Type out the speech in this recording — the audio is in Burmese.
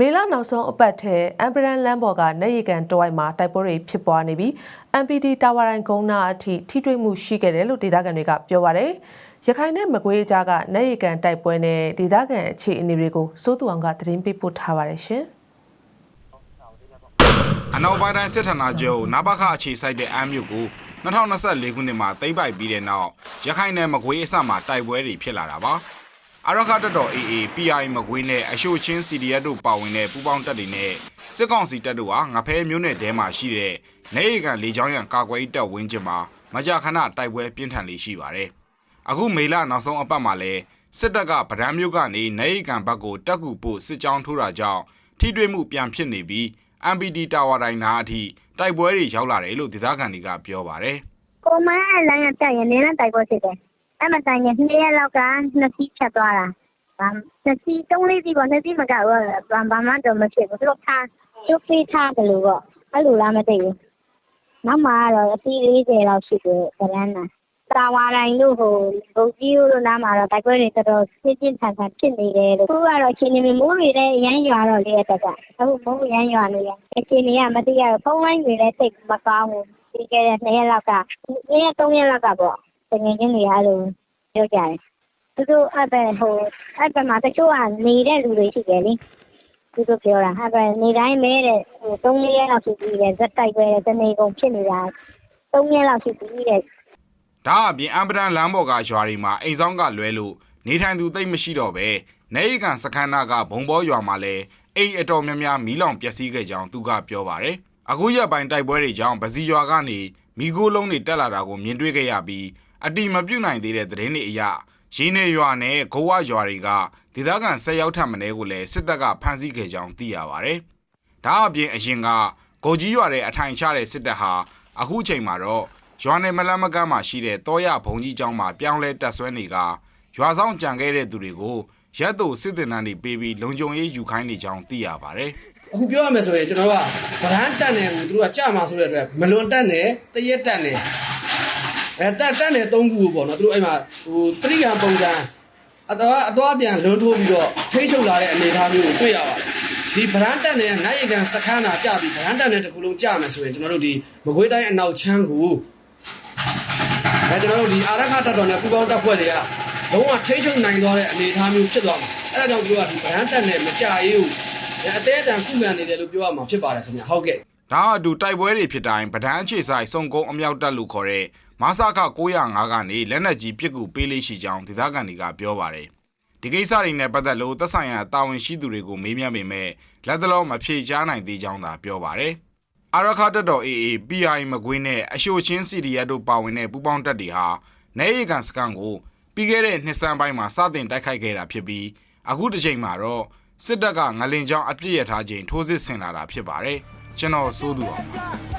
မေလနောက်ဆုံးအပတ်ထဲအမ်ပရန်လမ်းပေါ်ကနေရီကန်တဝိုက်မှာတိုက်ပွဲတွေဖြစ်ပွားနေပြီး MPD တာဝါရိုင်ကုန်းနာအထိထိတွေ့မှုရှိခဲ့တယ်လို့ဒေသခံတွေကပြောပါတယ်။ရခိုင်နဲ့မကွေးကြားကနေရီကန်တိုက်ပွဲနဲ့ဒေသခံအခြေအနေတွေကိုစိုးသူအောင်ကသတင်းပေးပို့ထားပါတယ်ရှင်။အနောက်ပိုင်းတိုင်းစစ်ဌာနချုပ်နဘခအခြေစိုက်တဲ့အမ်းမြို့ကို2024ခုနှစ်မှာသိမ်းပိုက်ပြီးတဲ့နောက်ရခိုင်နယ်မကွေးအစမှာတိုက်ပွဲတွေဖြစ်လာတာပါ အရခတ်တော် AA PI မကွေးနဲ့အရှိုချင်း CDF တို့ပါဝင်တဲ့ပူးပေါင်းတပ်တွေနဲ့စစ်ကောင်စီတပ်တို့ဟာငဖဲမျိုးနယ်ထဲမှာရှိတဲ့နေရီကန်လေကြောင်းရန်ကာကွယ်ရေးတပ်ဝင်းကျင်မှာမကြာခဏတိုက်ပွဲပြင်းထန်လေးရှိပါတယ်အခုမေလနောက်ဆုံးအပတ်မှာလဲစစ်တပ်ကဗဒန်းမြို့ကနေနေရီကန်ဘက်ကိုတက်ကူပို့စစ်ကြောင်းထိုးတာကြောင့်ထိတွေ့မှုပြန်ဖြစ်နေပြီး MPD တာဝါတိုင်းနာအထိတိုက်ပွဲတွေရောက်လာတယ်လို့ဒေသခံတွေကပြောပါတယ်ကိုမန်းအလိုင်းကတက်ရင်နင်းနဲ့တိုက်ပွဲဖြစ်တယ်။ အဲ့မတိုင်ရင်နှစ်ရက်လောက်ကနှစ်စီးဖြတ်သွားတာ။ဒါနှစ်စီးသုံးလေးစီးပေါ့နှစ်စီးမကဘူး။ဘာဘာမှတော့မဖြစ်ဘူး။သူတို့ထားသူဖေးထားတယ်လို့ပေါ့။အဲ့လိုလားမသိဘူး။နောက်မှတော့အစီး40လောက်ရှိတယ်ဗလန်းနာ။တာဝါတိုင်းတို့ဟိုဘုတ်ကြီးတို့နားမှာတော့တိုက်ပွဲတွေတော်တော်ပြင်းပြင်းထန်ထန်ဖြစ်နေတယ်လို့ခုကတော့အချိန်နေမိုးတွေလည်းရမ်းရွာတော့လေတက်ကအခုမိုးရမ်းရွာနေရအချိန်နေကမသိရဖုန်းလိုင်းတွေလည်းတိတ်မကောင်းဘူးပြီးခဲ့တဲ့2ရက်လောက်က2ရက်3ရက်လောက်ကပေါ့ တကယ်ချင်းတွေအဲ့လိုပြောကြတယ်သူတို့အဲ့ပဲဟိုအဲ့ဘက်မှာတချို့ကနေတဲ့လူတွေရှိတယ်လေသူတို့ပြောတာအဲ့ပဲနေတိုင်းမဲတဲ့ဟို3ရက်လောက်ရှိပြီးတယ်ဇက်တိုက်ပဲတနေကုန်ဖြစ်နေတာ3ရက်လောက်ရှိပြီးတယ်ဒါအပြင်အမ်ပဒန်လမ်းပေါ်ကရွာတွေမှာအိမ်ဆောင်ကလွဲလို့နေထိုင်သူသိပ်မရှိတော့ပဲနေရီကန်စခန်းနာကဘုံဘောရွာမှာလည်းအိမ်အတော်များများမီးလောင်ပျက်စီးခဲ့ကြောင်းသူကပြောပါတယ်အခုရက်ပိုင်းတိုက်ပွဲတွေကြောင့်ဗစီရွာကနေမိโกလုံးတွေတက်လာတာကိုမြင်တွေ့ခဲ့ရပြီး အတိမပြုတ်နိုင်သေးတဲ့သတင်းတွေအရရင်းနေရွာနဲ့ဂိုးဝရွာတွေကဒေသခံ၁၀ယောက်ထပ်မင်းကိုလည်းစစ်တပ်ကဖမ်းဆီးခဲ့ကြောင်းသိရပါတယ်ဒါအပြင်အရင်ကဂိုကြီးရွာတဲ့အထိုင်ချတဲ့စစ်တပ်ဟာအခုချိန်မှာတော့ရွာနယ်မလန်းမကန်းမှာရှိတဲ့တောရဘုံကြီးကျောင်းမှာပြောင်းလဲတက်ဆွဲနေကရွာဆောင်ကြံခဲ့တဲ့သူတွေကိုရက်တို့စစ်တင်တန်းတွေပေးပြီးလုံခြုံရေးယူခိုင်းနေကြောင်းသိရပါတယ်အခုပြောရမယ်ဆိုရင်ကျွန်တော်တို့ကဗရန်တက်နယ်ကိုသူတို့ကကြာမှာဆိုတဲ့အတွက်မလွန်တက်နယ်တရက်တက်နယ် အဲတက်တက်နယ်၃ခုကိုပေါ့နော်သူတို့အဲ့မှာဟိုတရိယာပုံစံအတော့အတော့ပြန်လွန်ထိုးပြီးတော့ထိတ်ချုပ်လာတဲ့အနေအထားမျိုးကိုတွေ့ရပါတယ်ဒီဗရန်တက်နယ်နိုင်ရကန်စခန်းသာကြာပြီးဗရန်တက်နယ်တစ်ခုလုံးကြာမယ်ဆိုရင်ကျွန်တော်တို့ဒီမကွေးတိုင်းအနောက်ချမ်းကိုအဲကျွန်တော်တို့ဒီအာရခတက်တော်နဲ့ပူပေါင်းတပ်ဖွဲ့တွေကလုံးဝထိတ်ချုပ်နိုင်သွားတဲ့အနေအထားမျိုးဖြစ်သွားမှာအဲဒါကြောင့်သူတို့ကဒီဗရန်တက်နယ်မကြာရေးကိုအသေးအတန်ခုခံနေတယ်လို့ပြောရမှာဖြစ်ပါတယ်ခင်ဗျဟုတ်ကဲ့ဒါအတူတိုက်ပွဲတွေဖြစ်တိုင်းဗဒန်းအခြေဆိုင်စုံကုန်းအမြောက်တက်လို့ခေါ်တဲ့ မဆာခ905ကနေလက်နက်ကြီးပစ်ကူပေးလေးရှိကြောင်းဒေသခံတွေကပြောပါတယ်ဒီကိစ္စတွေနဲ့ပတ်သက်လို့သက်ဆိုင်ရာတာဝန်ရှိသူတွေကိုမေးမြန်းပေမဲ့လက်တလုံးမဖြေချားနိုင်သေးကြောင်းသာပြောပါတယ်အာရခတက်တော် AA PI မကွေးနဲ့အရှိုချင်း CDF တို့ပါဝင်တဲ့ပူးပေါင်းတပ်တွေဟာနေရီကန်စကန်ကိုပြီးခဲ့တဲ့နှစ်စန်းပိုင်းမှာစတင်တိုက်ခိုက်ခဲ့တာဖြစ်ပြီးအခုတစ်ချိန်မှာတော့စစ်တပ်ကငလင်ကြောင်အပြစ်ရထားခြင်းထိုးစစ်ဆင်လာတာဖြစ်ပါတယ်ကျွန်တော်စိုးသူအောင်ပါ